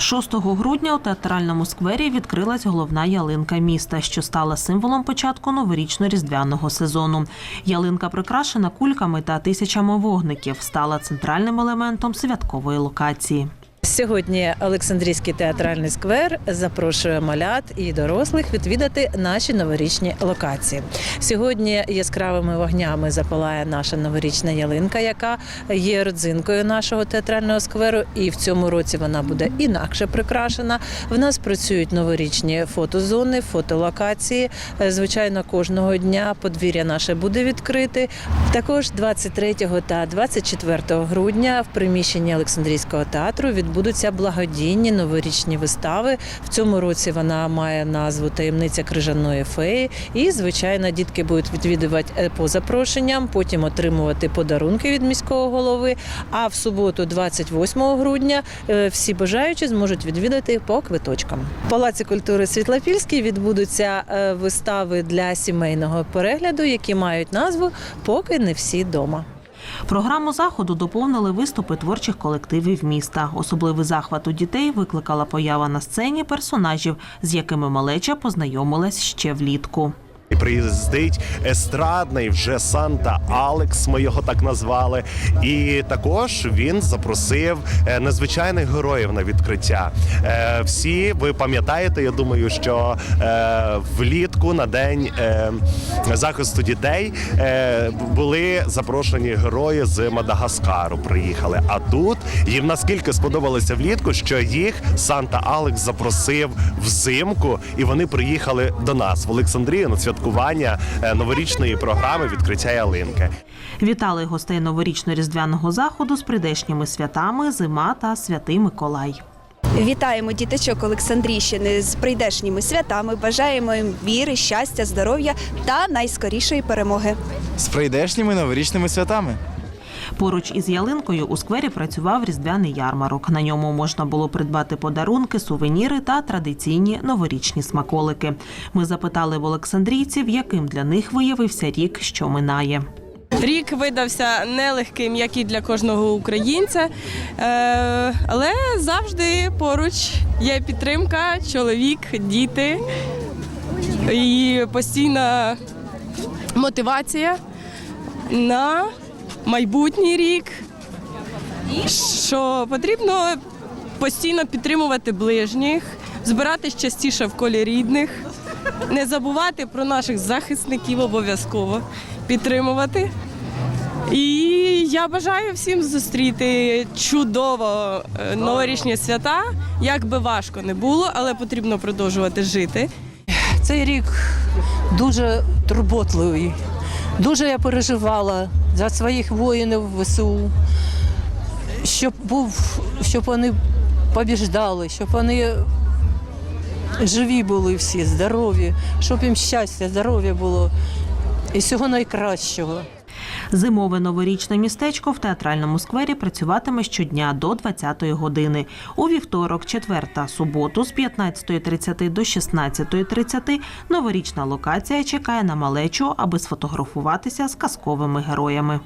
6 грудня у театральному сквері відкрилась головна ялинка міста, що стала символом початку новорічно-різдвяного сезону. Ялинка прикрашена кульками та тисячами вогників, стала центральним елементом святкової локації. Сьогодні Олександрійський театральний сквер запрошує малят і дорослих відвідати наші новорічні локації. Сьогодні яскравими вогнями запалає наша новорічна ялинка, яка є родзинкою нашого театрального скверу. І в цьому році вона буде інакше прикрашена. В нас працюють новорічні фотозони, фотолокації. Звичайно, кожного дня подвір'я наше буде відкрите. Також 23 та 24 грудня в приміщенні Олександрійського театру відбудуться благодійні новорічні вистави. В цьому році вона має назву Таємниця крижаної феї. І, звичайно, дітки будуть відвідувати е, по запрошенням, потім отримувати подарунки від міського голови. А в суботу, 28 грудня, е, всі бажаючі зможуть відвідати по квиточкам. В Палаці культури Світлопільський відбудуться е, вистави для сімейного перегляду, які мають назву Поки не всі дома. Програму заходу доповнили виступи творчих колективів міста. Особливий захват у дітей викликала поява на сцені персонажів, з якими малеча познайомилась ще влітку. І Приїздить естрадний вже Санта Алекс, ми його так назвали. І також він запросив е, незвичайних героїв на відкриття. Е, Всі ви пам'ятаєте, я думаю, що е, влітку на день захисту дітей були запрошені герої з Мадагаскару. Приїхали. А тут їм наскільки сподобалося влітку, що їх Санта Алекс запросив взимку, і вони приїхали до нас в Олександрію на святкування е, новорічної програми відкриття ялинки. Вітали гостей новорічно-різдвяного заходу з прийдешніми святами Зима та Святий Миколай. Вітаємо діточок Олександрійщини з прийдешніми святами. Бажаємо їм віри, щастя, здоров'я та найскорішої перемоги. з прийдешніми новорічними святами. Поруч із ялинкою у сквері працював різдвяний ярмарок. На ньому можна було придбати подарунки, сувеніри та традиційні новорічні смаколики. Ми запитали в олександрійців, яким для них виявився рік, що минає. Рік видався нелегким, як і для кожного українця, е, але завжди поруч є підтримка, чоловік, діти і постійна мотивація на майбутній рік, що потрібно постійно підтримувати ближніх, збиратись частіше в колі рідних, не забувати про наших захисників обов'язково підтримувати. І я бажаю всім зустріти чудово е, новорічні свята, як би важко не було, але потрібно продовжувати жити. Цей рік дуже турботливий. Дуже я переживала за своїх воїнів ВСУ, щоб був, щоб вони побіждали, щоб вони живі були всі, здорові, щоб їм щастя, здоров'я було і всього найкращого. Зимове новорічне містечко в театральному сквері працюватиме щодня до 20-ї години. У вівторок, четвер та суботу з 15.30 до 16.30 новорічна локація чекає на малечу, аби сфотографуватися з казковими героями.